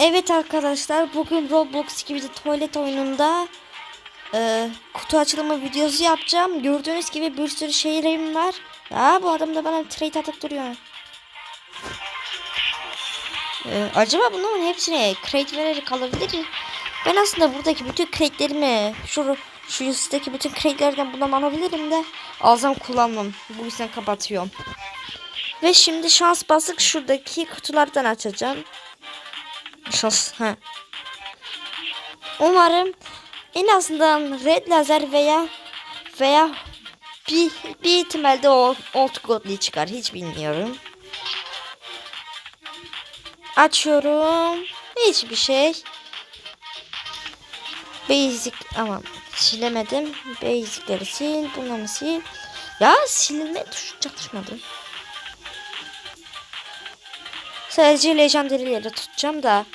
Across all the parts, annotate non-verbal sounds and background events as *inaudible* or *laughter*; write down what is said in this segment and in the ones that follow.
Evet arkadaşlar bugün Roblox gibi de tuvalet oyununda e, kutu açılımı videosu yapacağım. Gördüğünüz gibi bir sürü şeylerim var. Ya bu adam da bana trade atıp duruyor. E, acaba bunların hepsine crate vererek alabilir mi? Ben aslında buradaki bütün crate'lerimi şu şu üstteki bütün crate'lerden bundan alabilirim de alsam kullanmam. Bu yüzden kapatıyorum. Ve şimdi şans basık şuradaki kutulardan açacağım. Şans. Ha. Umarım en azından red lazer veya veya bir, bir ihtimalde o old godly çıkar. Hiç bilmiyorum. Açıyorum. Hiçbir şey. Basic aman silemedim. Basicleri sil. Bunları sil. Ya silme tuşu çalışmadı. Sadece legendary'leri tutacağım da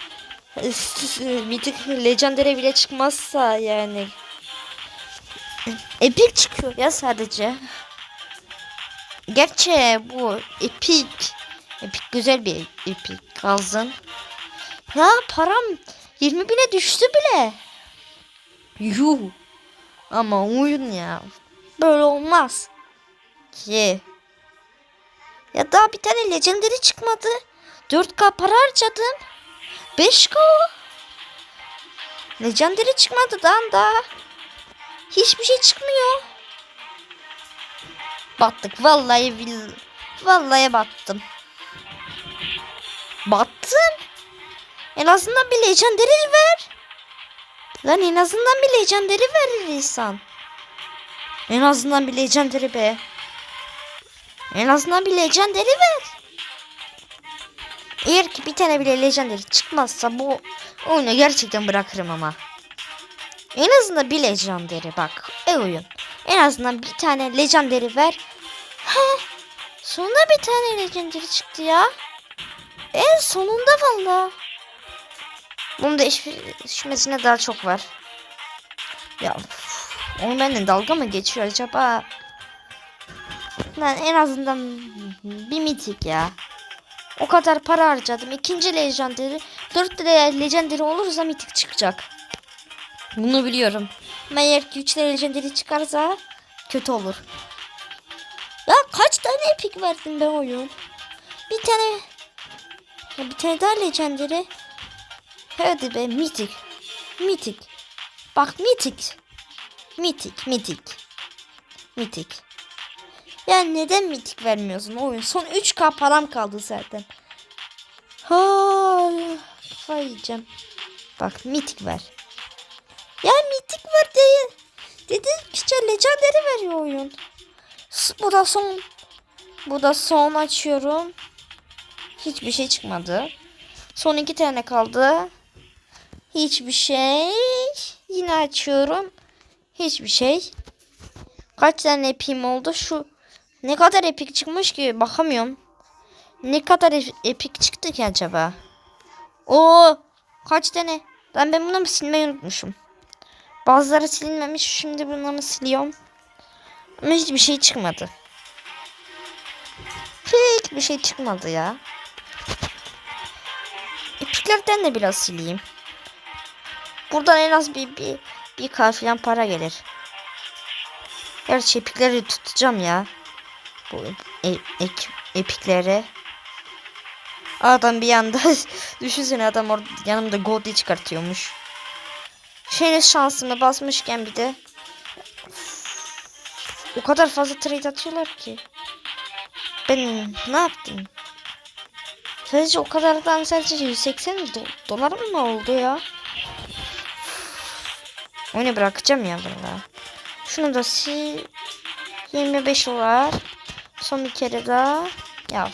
*laughs* mitik legendary bile çıkmazsa yani epic çıkıyor ya sadece. Gerçi bu epic epic güzel bir epic kalsın. Ya param 20 bine düştü bile. Yuh. Ama oyun ya. Böyle olmaz. Ki. Ya daha bir tane legendary çıkmadı. 4K para harcadım. 5K o. Legendary çıkmadı daha da. Hiçbir şey çıkmıyor. Battık vallahi bil vallahi battım. Battım. En azından bir legendary ver. Lan en azından bir legendary verir insan. En azından bir legendary be. En azından bir legendary ver. Eğer ki bir tane bile legendary çıkmazsa bu oyunu gerçekten bırakırım ama. En azından bir legendary bak. E oyun. En azından bir tane legendary ver. Ha, sonunda bir tane legendary çıktı ya. En sonunda valla. Bunun değişmesine daha çok var. Ya üf, onu benden dalga mı geçiyor acaba? Lan en azından bir mitik ya. O kadar para harcadım. İkinci legendary. Dört de legendary olursa mitik çıkacak. Bunu biliyorum. Ama eğer ki üç legendary çıkarsa kötü olur. Ya kaç tane epic verdin be oyun? Bir tane ya bir tane daha legendary. Hadi be mitik. Mitik. Bak mitik. Mitik, mitik. Mitik. Ya neden mitik vermiyorsun oyun? Son 3K param kaldı zaten. Ha, yiyeceğim. Bak mitik ver. Ya mitik ver diye. Dedi işte legendary veriyor oyun. Bu da son. Bu da son açıyorum. Hiçbir şey çıkmadı. Son iki tane kaldı. Hiçbir şey. Yine açıyorum. Hiçbir şey. Kaç tane epim oldu? Şu ne kadar epik çıkmış ki bakamıyorum. Ne kadar ep- epik çıktı ki acaba? Oo kaç tane? Ben ben bunu silmeyi unutmuşum. Bazıları silinmemiş. Şimdi bunları siliyorum. Ama hiçbir şey çıkmadı. Hiçbir şey çıkmadı ya. Epiklerden de biraz sileyim. Buradan en az bir bir bir kar falan para gelir. Gerçi epikleri tutacağım ya. Bu e, ek, epikleri. Adam bir yanda *laughs* düşünsene adam orada yanımda Goldie çıkartıyormuş. Şeyin şansımı basmışken bir de o kadar fazla trade atıyorlar ki. Ben ne yaptım? Sadece o kadardan sadece 180 do dolar mı oldu ya? Onu bırakacağım ya valla. Şunu da si 25 dolar. Son bir kere daha. Ya.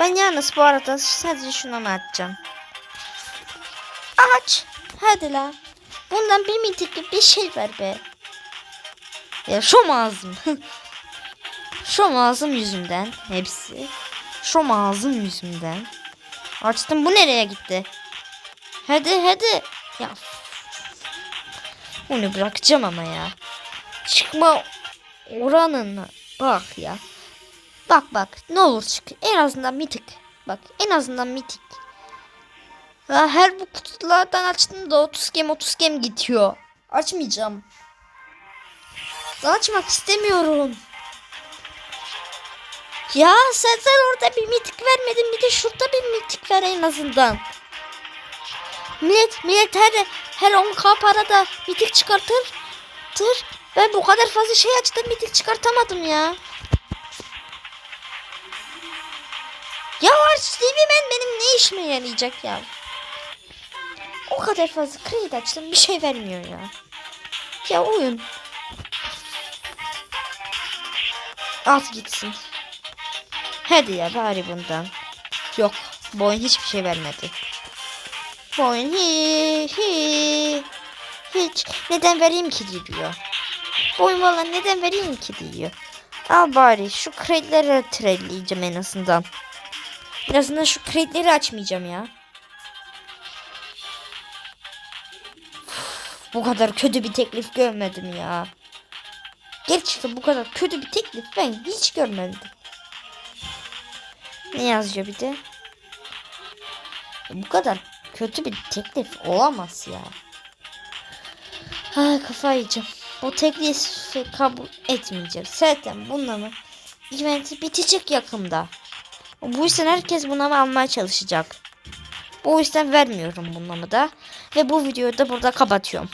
Ben yalnız bu arada sadece şunu mı atacağım? Aç. Hadi la. Bundan bir mitik bir şey ver be. Ya şu ağzım. *laughs* şu ağzım yüzünden hepsi. Şu ağzım yüzünden. Açtım bu nereye gitti? Hadi hadi. Ya. Onu bırakacağım ama ya. Çıkma oranına bak ya. Bak bak ne olur çık. En azından mitik. Bak en azından mitik. Ya her bu kutulardan açtığımda 30 gem 30 gem gidiyor. Açmayacağım. Açmak istemiyorum. Ya sen, sen orada bir mitik vermedin bir de şurada bir mitik ver en azından. Millet, millet her, her 10k parada mitik çıkartır. Tır. Ben bu kadar fazla şey açtım mitik çıkartamadım ya. Ya Stevie Man benim ne işime yarayacak ya. O kadar fazla kredi açtım bir şey vermiyor ya. Ya oyun. At gitsin. Hadi ya bari bundan. Yok bu oyun hiçbir şey vermedi. Bu oyun hi, hi, hiç neden vereyim ki diyor. Bu oyun valla neden vereyim ki diyor. Al bari şu kredileri tradeleyeceğim en azından. En azından şu kredileri açmayacağım ya. Bu kadar kötü bir teklif görmedim ya. Gerçekten bu kadar kötü bir teklif ben hiç görmedim. Ne yazıyor bir de? Bu kadar kötü bir teklif olamaz ya. Ha kafayı yiyeceğim. Bu teklifi kabul etmeyeceğim. Zaten bunların eventi bitecek yakında. Bu yüzden herkes bunamı almaya çalışacak. Bu yüzden vermiyorum bunamı da. Ve bu videoyu da burada kapatıyorum.